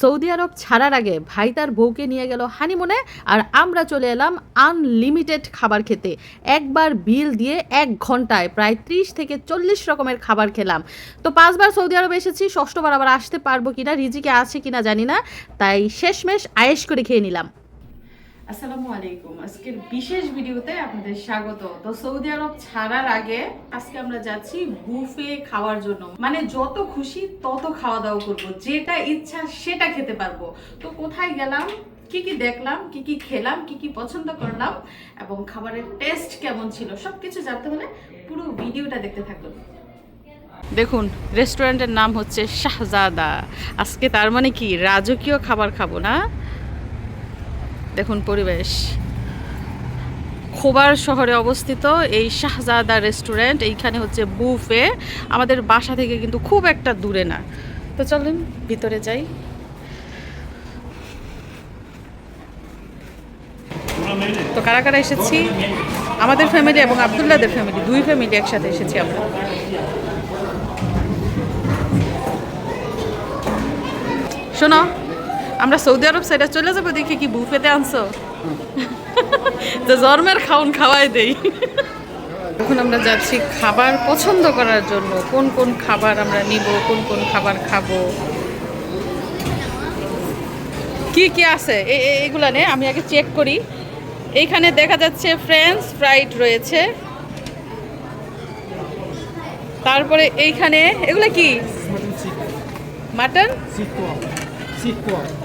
Saudi আরব ছাড়ার আগে ভাই তার বউকে নিয়ে গেল হানিমুনে, আর আমরা চলে এলাম আনলিমিটেড খাবার খেতে। একবার বিল দিয়ে এক ঘন্টায় প্রায় ত্রিশ থেকে চল্লিশ রকমের খাবার খেলাম। তো পাঁচবার সৌদি আরব এসেছি, ষষ্ঠবার আবার আসতে পারব কিনা, রিজিকে আছে কিনা জানি না, তাই শেষমেশ আয়েস করে খেয়ে নিলাম। আসসালামু আলাইকুম। আজকের বিশেষ ভিডিওতে আপনাদের স্বাগত। তো সৌদি আরব ছাড়ার আগে আজকে আমরা যাচ্ছি বুফে খাওয়ার জন্য। মানে যত খুশি তত খাওয়া দাওয়া করব। যেটা ইচ্ছা সেটা খেতে পারব। তো কোথায় গেলাম, কি কি দেখলাম, কি কি খেলাম, কি কি পছন্দ করলাম এবং খাবারের টেস্ট কেমন ছিল সব কিছু জানতে হলে পুরো ভিডিওটা দেখতে থাকুন। দেখুন, রেস্টুরেন্টের নাম হচ্ছে শাহজাদা। আজকে তার মানে কি? রাজকীয় খাবার খাব না? দেখুন পরিবেশ। খোবার শহরে অবস্থিত এই শাহজাদা রেস্টুরেন্ট, এইখানে হচ্ছে বুফে। আমাদের বাসা থেকে কিন্তু খুব একটা দূরে না। তো চলুন ভিতরে যাই। তো কারা কারা এসেছি? আমাদের ফ্যামিলি এবং আবদুল্লাদের ফ্যামিলি দুই ফ্যামিলি একসাথে এসেছি আমরা। শোনো আমরা সৌদি আরব সাইডে চলে যাব দেখি কি বুফেতে আনছো। তো জন্মের খাউন খাওয়াই দেই। এখন আমরা যাচ্ছি খাবার পছন্দ করার জন্য কোন কোন খাবার আমরা নিব কোন কোন খাবার খাব। কি কি আছে? এ- এ- এগুলা নে আমি আগে চেক করি। এইখানে দেখা যাচ্ছে ফ্রেঞ্চ ফ্রাইড রয়েছে। তারপরে এইখানে এগুলা কি? মাটন.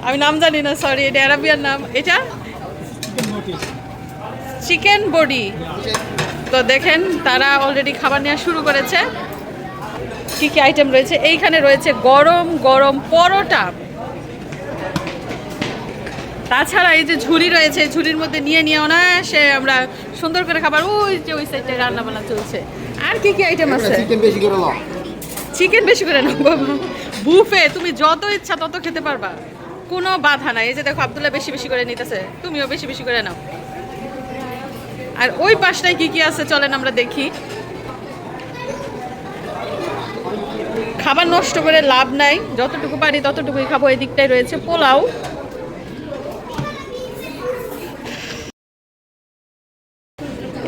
আমি নাম জানি না সরি এটা অ্যারাবিয়ান নাম। এটা? চিকেন বডি তো দেখেন তারা অলরেডি খাবার নেওয়া শুরু করেছে। কি কি আইটেম রয়েছে? এইখানে রয়েছে গরম গরম পরোটা। তাছাড়া এই যে ঝুড়ি রয়েছে ঝুড়ির মধ্যে নিয়ে নিয়ে অনায়াসে আমরা সুন্দর করে খাবার ওই যে ওই সাইডে রান্না বান্না চলছে। আর কি কি আইটেম আছে? চিকেন বেশি করে নাও। চিকেন বেশি করে নাও বাবা। বুফে তুমি যত ইচ্ছা তত খেতে পারবা। কোনো বাধা নাই। এই যে দেখো, আব্দুল্লাহ বেশি বেশি করে নিতেছে। তুমিও বেশি বেশি করে নাও। আর ওই পাশটায় কি কি আছে চলেন আমরা দেখি। খাবার নষ্ট করে লাভ নাই। যতটুকু পারি ততটুকুই খাব। এই দিকটায় রয়েছে পোলাও।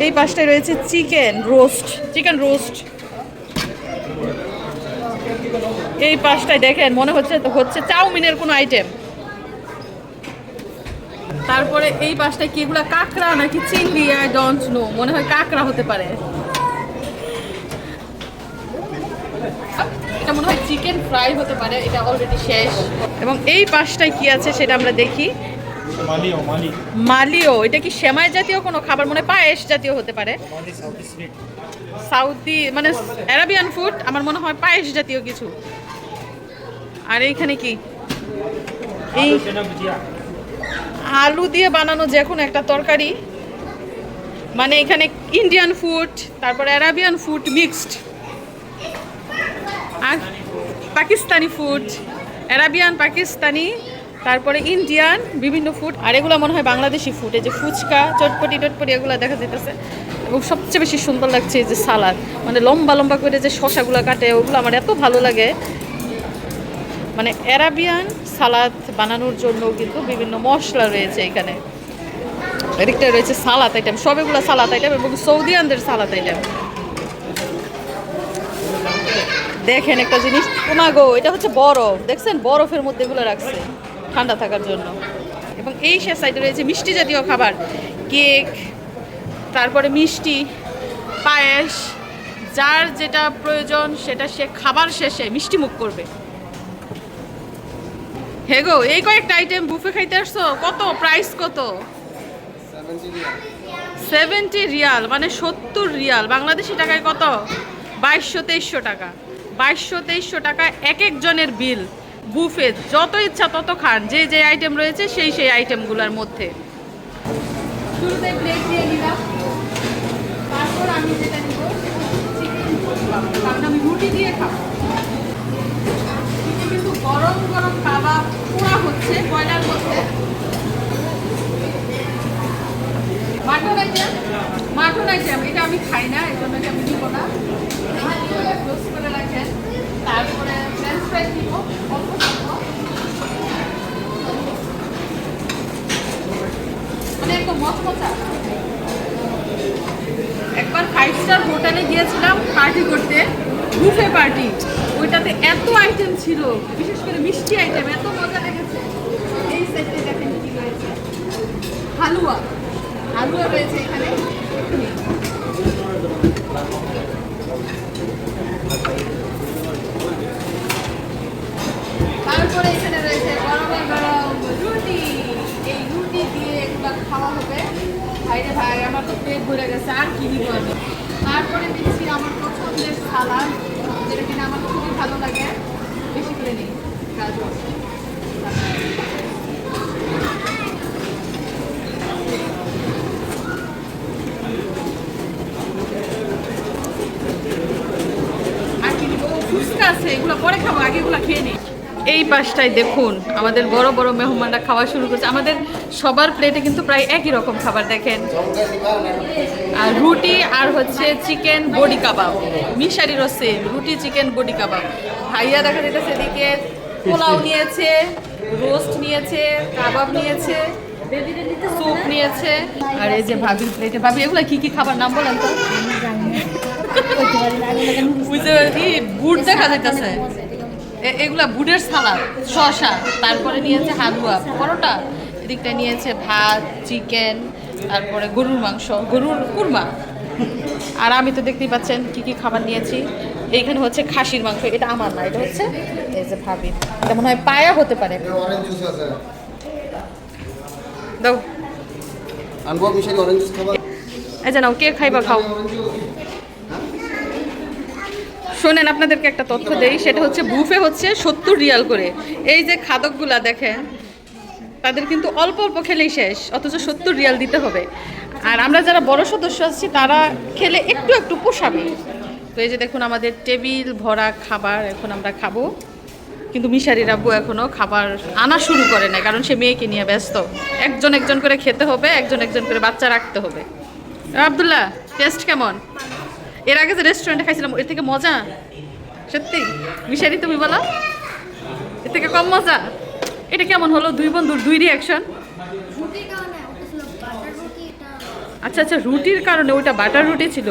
এই পাশটায় রয়েছে চিকেন রোস্ট। Chicken roast. এই পাশটায় দেখেন মনে হচ্ছে তো হচ্ছে চাউমিনের কোনো আইটেম তারপরে এই পাশটায় কি এগুলা কাঁকড়া নাকি চিংড়ি? আই ডোন্ট নো মনে হয় কাঁকড়া হতে পারে। এটা মনে হয় চিকেন ফ্রাই হতে পারে এটা অলরেডি শেষ। এবং এই পাশটায় কি আছে সেটা আমরা দেখি. মালিও এটা কি সেমাই জাতীয় কোনো খাবার? মনে পায়েস জাতীয় হতে পারে। সাউথি মানে অ্যারাবিয়ান ফুড আমার মনে হয় পায়েস জাতীয় কিছু। আর এইখানে কি এই. আলু দিয়ে বানানো যে কোনো একটা তরকারি মানে এখানে ইন্ডিয়ান ফুড তারপর অ্যারাবিয়ান ফুড মিক্সড আর পাকিস্তানি ফুড অ্যারাবিয়ান পাকিস্তানি তারপরে ইন্ডিয়ান বিভিন্ন ফুড আর এগুলো মনে হয় বাংলাদেশি ফুড এই যে ফুচকা, চটপটি টটপটি এগুলো দেখা যেতেছে এবং সবচেয়ে বেশি সুন্দর লাগছে এই যে সালাদ মানে লম্বা লম্বা করে যে শশাগুলো কাটে, ওগুলো আমার এত ভালো লাগে মানে অ্যারাবিয়ান সালাদ বানানোর জন্য কিন্তু বিভিন্ন মশলা রয়েছে এখানে। এদিকটা রয়েছে সালাদ আইটেম সবগুলো সালাদ আইটেম এবং সৌদিয়ানদের সালাদ আইটেম দেখেন একটা জিনিস ওমাগো এটা হচ্ছে বরফ। দেখছেন? বরফের মধ্যে এগুলো রাখছে, ঠান্ডা থাকার জন্য। এবং এই সে সাইডে রয়েছে মিষ্টি জাতীয় খাবার, কেক, তারপরে মিষ্টি, পায়েস, যার যেটা প্রয়োজন সেটা সে খাবার শেষে মিষ্টি মুখ করবে। হে গো, এই কয়েকটা আইটেম বুফে খাইতে আসছো? কত? প্রাইস কত? সেভেন্টি রিয়াল মানে সত্তর রিয়াল। বাংলাদেশি টাকায় কত? বাইশশো তেইশশো টাকা। বাইশশো তেইশশো টাকা এক একজনের বিল বুফে যত ইচ্ছা তত খান। যে যে আইটেম রয়েছে, সেই সেই আইটেমগুলোর মধ্যে। আমি রুটি দিয়ে খাব। কিন্তু গরম গরম হচ্ছে ব্রয়লার করতে মাটন আইটেম মাটন আইটেম এটা আমি খাই না, এই জন্য আমি নিব না। রোজ করে রাখেন। তারপরে ফ্রেঞ্চ ফ্রাই মানে একদম মচমচা। একবার ফাইভ স্টার হোটেলে গিয়েছিলাম পার্টি করতে বুফে পার্টি ওইটাতে এত আইটেম ছিল, বিশেষ করে মিষ্টি আইটেম এত মজা লেগেছে। এই সেটে দেখেন কি রয়েছে হালুয়া। হালুয়া রয়েছে এখানে। তারপরে রয়েছে গরমে গরম রুটি। এই রুটি দিয়ে এগুলো খাওয়া হবে। আমার তো পেট ভরে গেছে, আর কি তারপরে দিচ্ছি আমার পছন্দের সালাদ। যেটা কিনা আমার খুবই ভালো লাগে, বেশি করে নিই। গাজর এই পাশটায় দেখুন, আমাদের বড় বড় মেহমানরা খাওয়া শুরু করছে। আমাদের সবার প্লেটে কিন্তু প্রায় একই রকম খাবার দেখেন। আর রুটি আর হচ্ছে চিকেন বডি কাবাব। মিশারিরও সেম রুটি, চিকেন, বডি কাবাব। ভাইয়া দেখা যেতেছে এদিকে পোলাও নিয়েছে রোস্ট নিয়েছে, কাবাব নিয়েছে স্যুপ নিয়েছে। আর এই যে ভাবির প্লেটে, ভাবি, এগুলো কি কি খাবার নাম বলেন তো? বুট দেখা যাইতেছে। এগুলা বুটের সালাদ, শসা, তারপরে নিয়েছে হালুয়া, পরোটা। এদিকটা নিয়েছে ভাত চিকেন তারপরে গরুর মাংস গরুর কুরমা। আর আমি তো দেখতেই পাচ্ছেন কি কি খাবার নিয়েছি। এইখানে হচ্ছে খাসির মাংস এটা আমার না এটা হচ্ছে এই যে ভাবি এটা মনে হয় পায়া হতে পারে। দাও। যে নাও কে খাইবা খাও। শোনেন আপনাদেরকে একটা তথ্য দেই সেটা হচ্ছে বুফে হচ্ছে সত্তর রিয়াল করে। এই যে খাদকগুলা দেখেন তাদের কিন্তু অল্প অল্প খেলেই শেষ, অথচ সত্তর রিয়াল দিতে হবে। আর আমরা যারা বড় সদস্য আছি, তারা খেলে একটু একটু পোষাবে। তো এই যে দেখুন, আমাদের টেবিল ভরা খাবার এখন আমরা খাব। কিন্তু মিশারি রাব্বু এখনও খাবার আনা শুরু করে নাই, কারণ সে মেয়েকে নিয়ে ব্যস্ত। একজন একজন করে খেতে হবে, একজন একজন করে বাচ্চা রাখতে হবে। আবদুল্লাহ টেস্ট কেমন? এর আগে যে রেস্টুরেন্টে খাইছিলাম, এর থেকে মজা? সত্যি? মিশারি তুমি বলো। এর থেকে কম মজা? এটা কেমন হলো? দুই বন্ধুর দুই রিয়াকশন রুটির কারণে ওটা ছিল বাটার রুটি এটা আচ্ছা আচ্ছা রুটির কারণে ওইটা বাটার রুটি ছিল?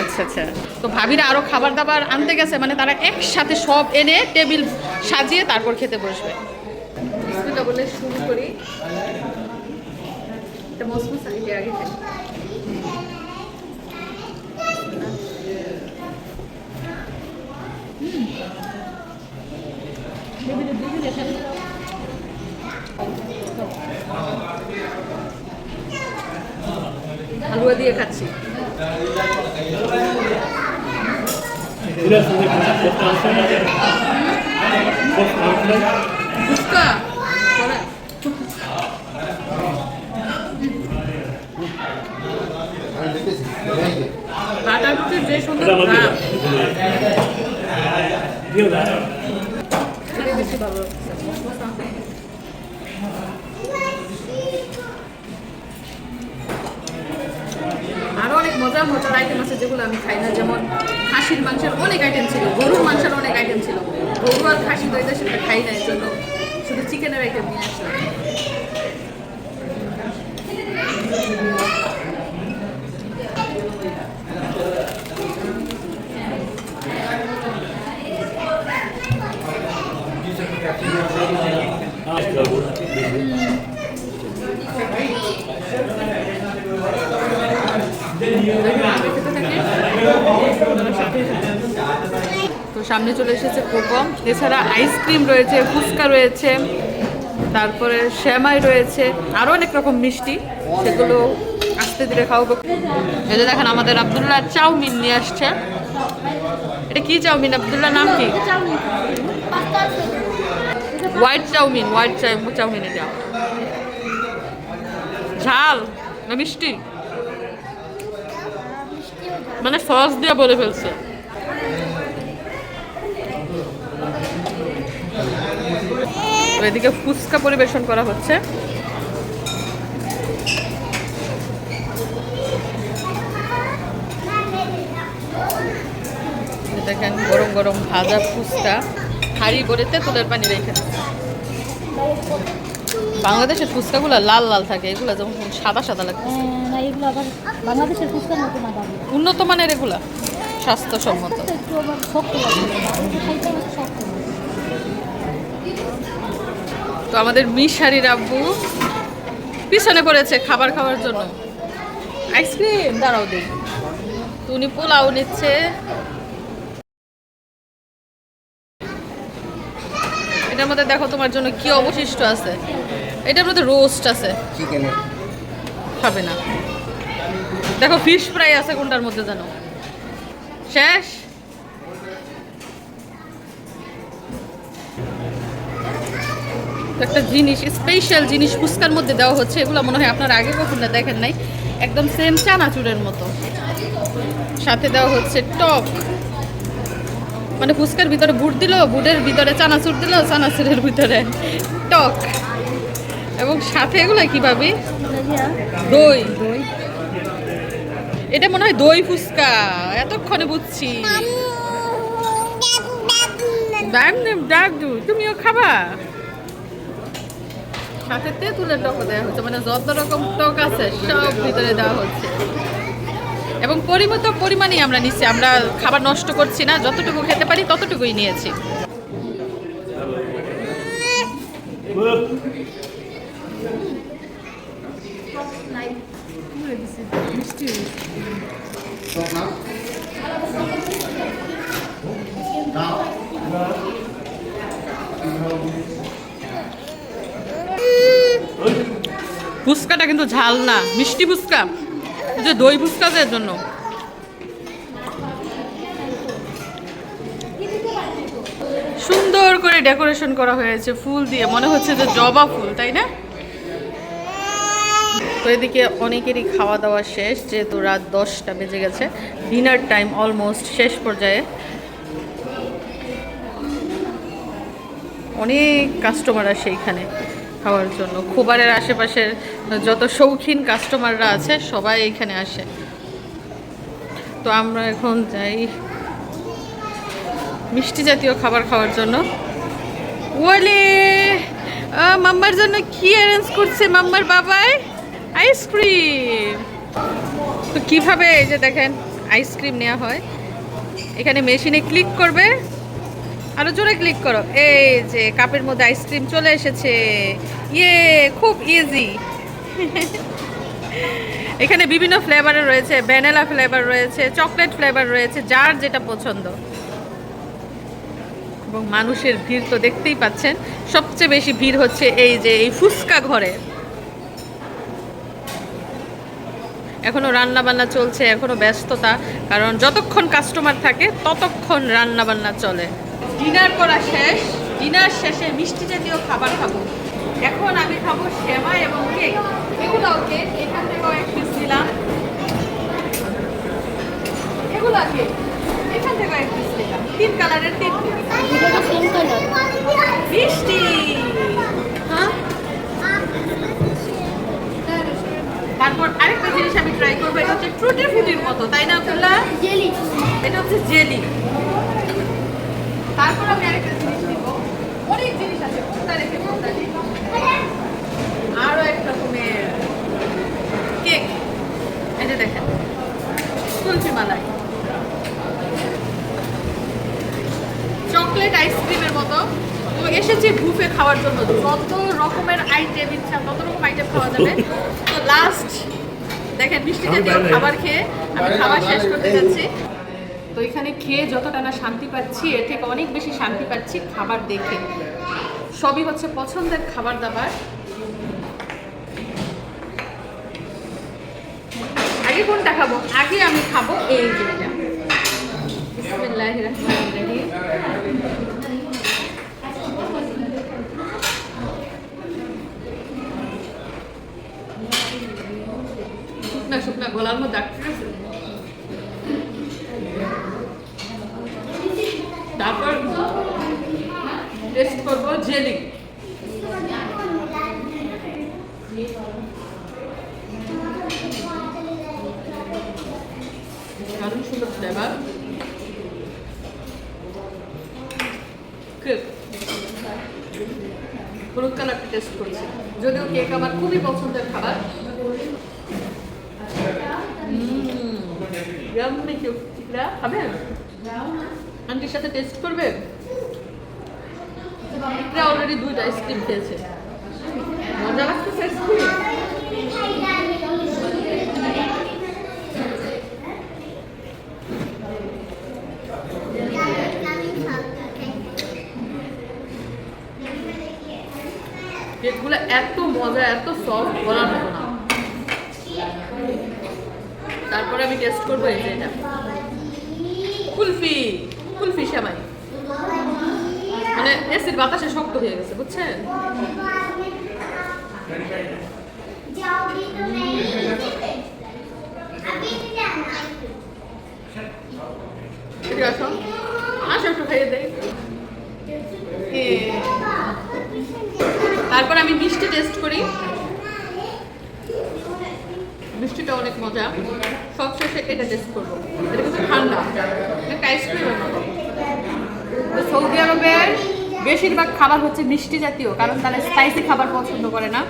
আচ্ছা আচ্ছা। তো ভাবিরা আরও খাবার দাবার আনতে গেছে মানে তারা একসাথে সব এনে টেবিল সাজিয়ে তারপর খেতে বসবে। বলে শুরু করি। এটা মসমস আগে আগে খাই হালুয়া দিয়ে খাচ্ছি। ফুচকা? বাটার যে সুন্দর ঘ্রাণ এটাই বেশি ভালো। আরও অনেক মজার মজার আইটেম আছে যেগুলো আমি খাই না। যেমন খাসির মাংসের অনেক আইটেম ছিল, গরুর মাংসের অনেক আইটেম ছিল। গরু আর খাসি দইতে সেটা খাই না এর জন্য শুধু চিকেনের আইটেম নিয়ে আসলাম। তো সামনে চলে এসেছে কোকো। এছাড়া আইসক্রিম রয়েছে, ফুচকা রয়েছে, তারপরে শ্যামাই রয়েছে আরও অনেক রকম মিষ্টি। সেগুলো আস্তে ধীরে খাওয়াবো এই যে দেখেন, আমাদের আবদুল্লাহ চাউমিন নিয়ে আসছে। এটা কি চাউমিন? আবদুল্লাহ, নাম কি? হোয়াইট চাউমিন হোয়াইট চাউমিন এটা। ঝাল, না মিষ্টি? মানে সস দিয়ে বলে ফেলছে। এদিকে ফুচকা পরিবেশন করা হচ্ছে। গরম গরম ভাজা ফুচকা। হাড়ি ভরে তেঁতুলের পানি রেখে বাংলাদেশের ফুচকাগুলো লাল লাল থাকে এগুলো যেমন সাদা সাদা লাগে হ্যাঁ, বাংলাদেশের ফুচকার মতো না উন্নত মানের এগুলা স্বাস্থ্যসম্মত। তো আমাদের মিশারির আব্বু পিছনে পড়েছে খাবার খাওয়ার জন্য। আইসক্রিম দাঁড়াও দিই উনি পোলাও নিচ্ছে। এটার মধ্যে দেখো তোমার জন্য কি অবশিষ্ট আছে। এটার মধ্যে রোস্ট আছে। চিকেনের খাবে না। দেখো ফিশ ফ্রাই আছে কোনটার মধ্যে জানো? শেষ। একটা জিনিস স্পেশাল জিনিস ফুচকার মধ্যে দেওয়া হচ্ছে এগুলো মনে হয় আপনারা আগে কখনো দেখেন নাই। একদম সেম চানাচুরের মতো। সাথে দেওয়া হচ্ছে টক। মানে ফুচকার ভিতরে বুট দিল, বুটের ভিতরে চানাচুর দিল, চানাচুরের ভিতরে টক। এবং সাথে এগুলো কি পাবি দই। দই এটা মনে হয় দই ফুচকা। এতক্ষণে বুঝছি। তুমিও খাবা। সাথে তেঁতুলের টক দেওয়া হচ্ছে মানে যত রকম টক আছে, সব ভিতরে দেওয়া হচ্ছে। এবং পরিমিত পরিমাণই আমরা নিচ্ছি। আমরা খাবার নষ্ট করছি না, যতটুকু খেতে পারি ততটুকুই নিয়েছি। ফুচকাটা কিন্তু ঝাল না, মিষ্টি ফুচকা। যে দই ফুচকা এর জন্য। সুন্দর করে ডেকোরেশন করা হয়েছে, ফুল দিয়ে। মনে হচ্ছে যে জবা ফুল, তাই না? তো এদিকে অনেকেরই খাওয়া দাওয়া শেষ, যেহেতু রাত দশটা বেজে গেছে। ডিনার টাইম অলমোস্ট শেষ পর্যায়ে। অনেক কাস্টমার আসে এইখানে খাওয়ার জন্য। খোবারের আশেপাশের যত শৌখিন কাস্টমাররা আছে, সবাই এখানে আসে। তো আমরা এখন যাই মিষ্টি জাতীয় খাবার খাওয়ার জন্য। ওলে মাম্মার জন্য কি অ্যারেঞ্জ করছে মাম্মার বাবাই? আইসক্রিম তো কীভাবে এই যে দেখেন আইসক্রিম নেওয়া হয়। এখানে মেশিনে ক্লিক করবে। আরও জোরে ক্লিক করো। এই যে, কাপের মধ্যে আইসক্রিম চলে এসেছে। ইয়ে খুব ইজি এখানে বিভিন্ন ফ্লেভারের রয়েছে ভ্যানিলা ফ্লেভার রয়েছে চকলেট ফ্লেভার রয়েছে, যার যেটা পছন্দ। এবং মানুষের ভিড় তো দেখতেই পাচ্ছেন, সবচেয়ে বেশি ভিড় হচ্ছে এই যে, এই ফুচকা ঘরে। এখনও রান্না বান্না চলছে, এখনও ব্যস্ততা, কারণ যতক্ষণ কাস্টমার থাকে, ততক্ষণ রান্না বান্না চলে। ডিনার করা শেষ। ডিনার শেষে মিষ্টি জাতীয় খাবার খাব। এখন আমি খাব সেমাই এবং কেক। এগুলোও কেক এখান থেকেও এক পিস নিলাম। এগুলো কেক এখান থেকেও এক পিস নিলাম। তিন কালারের তিন মিষ্টি! হ্যাঁ? তারপর আরেকটা জিনিস আমি ট্রাই করব এটা হচ্ছে ট্রুটি ফ্রুটির মতো তাই না আব্দুল্লাহ? জেলি এটা হচ্ছে জেলি তারপর আমি আরেকটা জিনিস আছে কোনটা রেখে কোনটা নিব আরও এক রকমের কেক। যে দেখেন কুলফি মালাই চকলেট আইসক্রিমের মতো। এসেছি বুফে খাওয়ার জন্য। যত রকমের আইটেম ইচ্ছা তত রকম আইটেম খাওয়া যাবে। তো লাস্ট দেখেন মিষ্টি জাতীয় খাবার খেয়ে আমি খাবার শেষ করতে যাচ্ছি। তো এখানে খেয়ে যতটা না শান্তি পাচ্ছি এর থেকে অনেক বেশি শান্তি পাচ্ছি খাবার দেখে। সবই হচ্ছে পছন্দের খাবার দাবার। আগে কোনটা খাব? আগে আমি খাব এই শুকনা শুকনা গলার মধ্যে আটকে গেছে। তারপর টেস্ট করব জেলি দারুণ সুন্দর ফ্লেভার খুব হলুদ কালারটা টেস্ট করছি। যদিও কেক আমার খুবই পছন্দের খাবার। খাবেন আন্টির সাথে টেস্ট করবে? অলরেডি দুইটা আইসক্রিম খেয়েছে। মজা লাগতেছে আইসক্রিম এত মজা, এত সফট বলার মতো না। তারপরে আমি টেস্ট করব এই যে এটা। কুলফি কুলফি সেমাই। মানে এসির বাতাসে শক্ত হয়ে গেছে, বুঝছেন? আসো একটু খাইয়ে দেয় তারপর আমি মিষ্টি টেস্ট করি। মিষ্টিটা অনেক মজা। সব শেষে এটা টেস্ট করব। এটা কিন্তু ঠান্ডা। সৌদি আরবের বেশিরভাগ খাবার হচ্ছে মিষ্টি জাতীয়, কারণ তারা স্পাইসি খাবার পছন্দ করে না।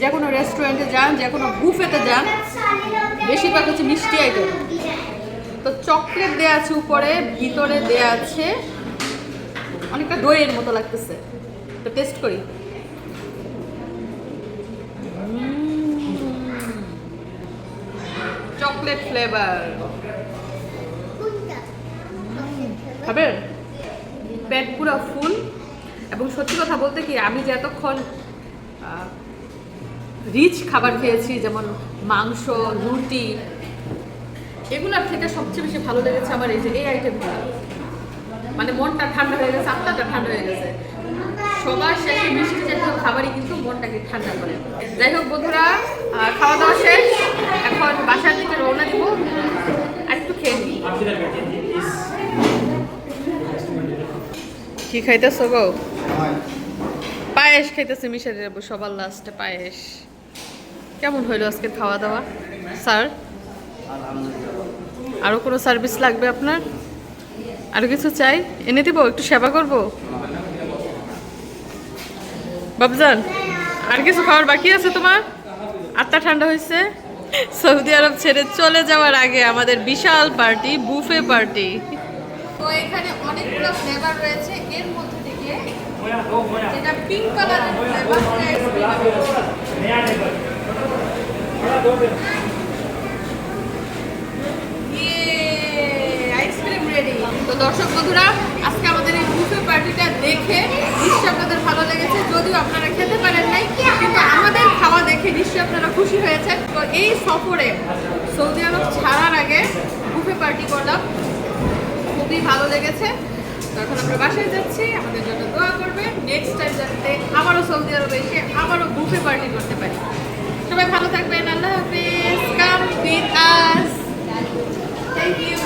যে কোনো রেস্টুরেন্টে যান, যে কোনো বুফেতে যান, বেশিরভাগ হচ্ছে মিষ্টি আইটেম তো চকলেট দেয়া আছে উপরে, ভিতরে দেয়া আছে। অনেকটা দইয়ের মতো লাগতেছে। তো টেস্ট করি। চকলেট ফ্লেভার খাবেন পেট পুরো ফুল। এবং সত্যি কথা বলতে কি, আমি যে এতক্ষণ রিচ খাবার খেয়েছি, যেমন মাংস, রুটি এগুলোর থেকে সবচেয়ে বেশি ভালো লেগেছে আমার এই যে এই আইটেমগুলো মানে মনটা ঠান্ডা হয়ে গেছে, আত্মাটা ঠান্ডা হয়ে গেছে। সবার শেষে মিষ্টি জাতীয় খাবারই কিন্তু মনটাকে ঠান্ডা করে। যাই হোক বন্ধুরা খাওয়া দাওয়া শেষ। এখন বাসার দিকে রওনা দিব। আর একটু খেয়ে নিই। কি খাইতেছো গো? পায়েস খাইতেছে মিশারি যাব সবার লাস্টে পায়েস। কেমন হইল আজকে খাওয়া দাওয়া? স্যার? আরও কোনো সার্ভিস লাগবে আপনার? আরও কিছু চাই? এনে দিব, একটু সেবা করব? বাবজান আর কিছু খাওয়ার বাকি আছে তোমার? আত্মা ঠান্ডা হয়েছে সৌদি আরব ছেড়ে চলে যাওয়ার আগে আমাদের বিশাল পার্টি, বুফে পার্টি। তো এখানে অনেকগুলো ফ্লেভার রয়েছে। এর মধ্যে থেকে যেটা পিঙ্ক কালারের তো দর্শক বন্ধুরা, আজকে আমাদের এই বুফে পার্টিটা দেখে নিশ্চয়ই আপনাদের ভালো লেগেছে। যদিও আপনারা খেতে পারেন নাই কিন্তু আমাদের খাওয়া দেখে নিশ্চয়ই আপনারা খুশি হয়েছেন। তো এই সফরে সৌদি আরব ছাড়ার আগে বুফে পার্টি করলাম। খুবই ভালো লেগেছে। এখন আমরা বাসায় যাচ্ছি, আমাদের জন্য দোয়া করবে নেক্সট টাইম যাতে আবারও সৌদি আরবে এসে আবারও বুফে পার্টি করতে পারি। সবাই ভালো থাকবেন। আল্লাহ হাফিজ। Come with us. Thank you